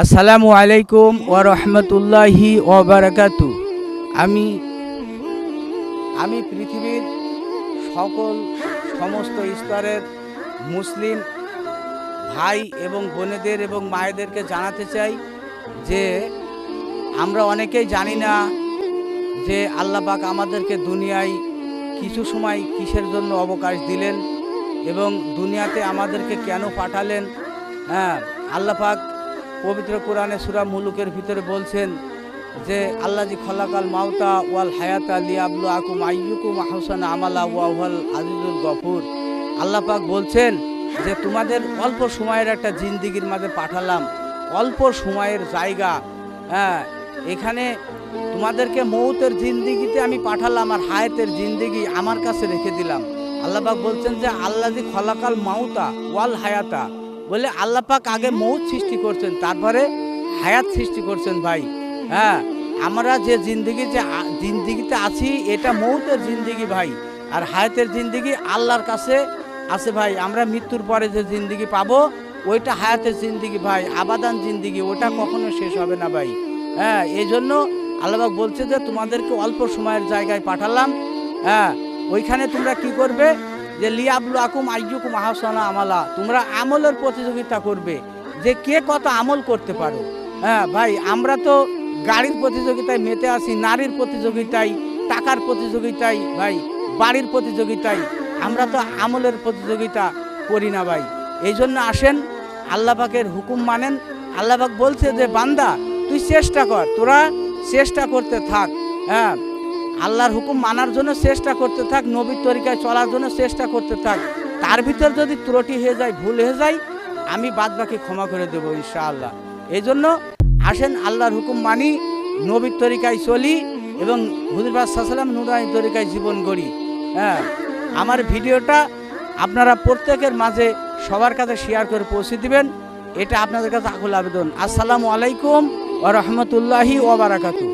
আসসালামু আলাইকুম ওয়া রহমতুল্লাহি ওয়া বারাকাতু। আমি আমি পৃথিবীর সকল সমস্ত স্তরের মুসলিম ভাই এবং বোনেদের এবং মায়েদেরকে জানাতে চাই যে আমরা অনেকেই জানি না যে আল্লাহ পাক আমাদেরকে দুনিয়ায় কিছু সময় কিসের জন্য অবকাশ দিলেন এবং দুনিয়াতে আমাদেরকে কেন পাঠালেন। হ্যাঁ আল্লাহ পাক পবিত্র কোরআনে সুরা মুলুকের ভিতরে বলছেন যে, আল্লাহ জি খলাকাল মাউতা ওয়াল হায়াতা লিয়াবলু আকুম আইয়ুকুম আহসান আমালা ওয়াহুয়াল আজিজুল গফুর। আল্লাহ পাক বলছেন যে, তোমাদের অল্প সময়ের একটা জিন্দিগির মাঝে পাঠালাম। অল্প সময়ের জায়গা হ্যাঁ এখানে তোমাদেরকে মৌতের জিন্দিগিতে আমি পাঠালাম আর হায়াতের জিন্দিগি আমার কাছে রেখে দিলাম। আল্লাহ পাক বলছেন যে, আল্লাহ খলাকাল মাউতা ওয়াল হায়াতা বলে আল্লাহ পাক আগে মৌত সৃষ্টি করছেন, তারপরে হায়াত সৃষ্টি করছেন ভাই। হ্যাঁ আমরা যে জিন্দিগি যে জিন্দিগিতে আছি, এটা মৌতের জিন্দিগি ভাই। আর হায়াতের জিন্দিগি আল্লাহর কাছে আছে ভাই। আমরা মৃত্যুর পরে যে জিন্দিগি পাবো, ওইটা হায়াতের জিন্দিগি ভাই। আবাদান জিন্দিগি, ওটা কখনো শেষ হবে না ভাই। হ্যাঁ এই জন্য আল্লাহবাক বলছে যে, তোমাদেরকে অল্প সময়ের জায়গায় পাঠালাম। হ্যাঁ ওইখানে তোমরা কি করবে? যে লিয়াবলু আকুম আইয়ুকুম আহসানা আমালা, তোমরা আমলের প্রতিযোগিতা করবে। যে কে কত আমল করতে পারো। হ্যাঁ ভাই, আমরা তো গাড়ির প্রতিযোগিতায় মেতে আসি নারীর প্রতিযোগিতায়, টাকার প্রতিযোগিতায়, ভাই, বাড়ির প্রতিযোগিতায়। আমরা তো আমলের প্রতিযোগিতা করি না, ভাই। এই জন্য আসেন, আল্লাহ পাকের হুকুম মানেন। আল্লাহ পাক বলছে যে, বান্দা, তুই চেষ্টা কর, তোরা চেষ্টা করতে থাক। হ্যাঁ আল্লাহর হুকুম মানার জন্য চেষ্টা করতে থাক, নবীর তরিকায় চলার জন্য চেষ্টা করতে থাক। তার ভিতর যদি ত্রুটি হয়ে যায়, ভুল হয়ে যায়, আমি বাদ বাকি ক্ষমা করে দেবো ইনশাআল্লাহ। এই জন্য আসেন আল্লাহর হুকুম মানি, নবীর তরিকায় চলি এবং হুজুরবাদ সাল্লাম তরিকায় জীবন গড়ি। হ্যাঁ আমার ভিডিওটা আপনারা প্রত্যেকের মাঝে সবার কাছে শেয়ার করে পৌঁছে দিবেন। এটা আপনাদের কাছে আকুল আবেদন। আসসালামু আলাইকুম ও রহমতুল্লাহি ওবরাকাতু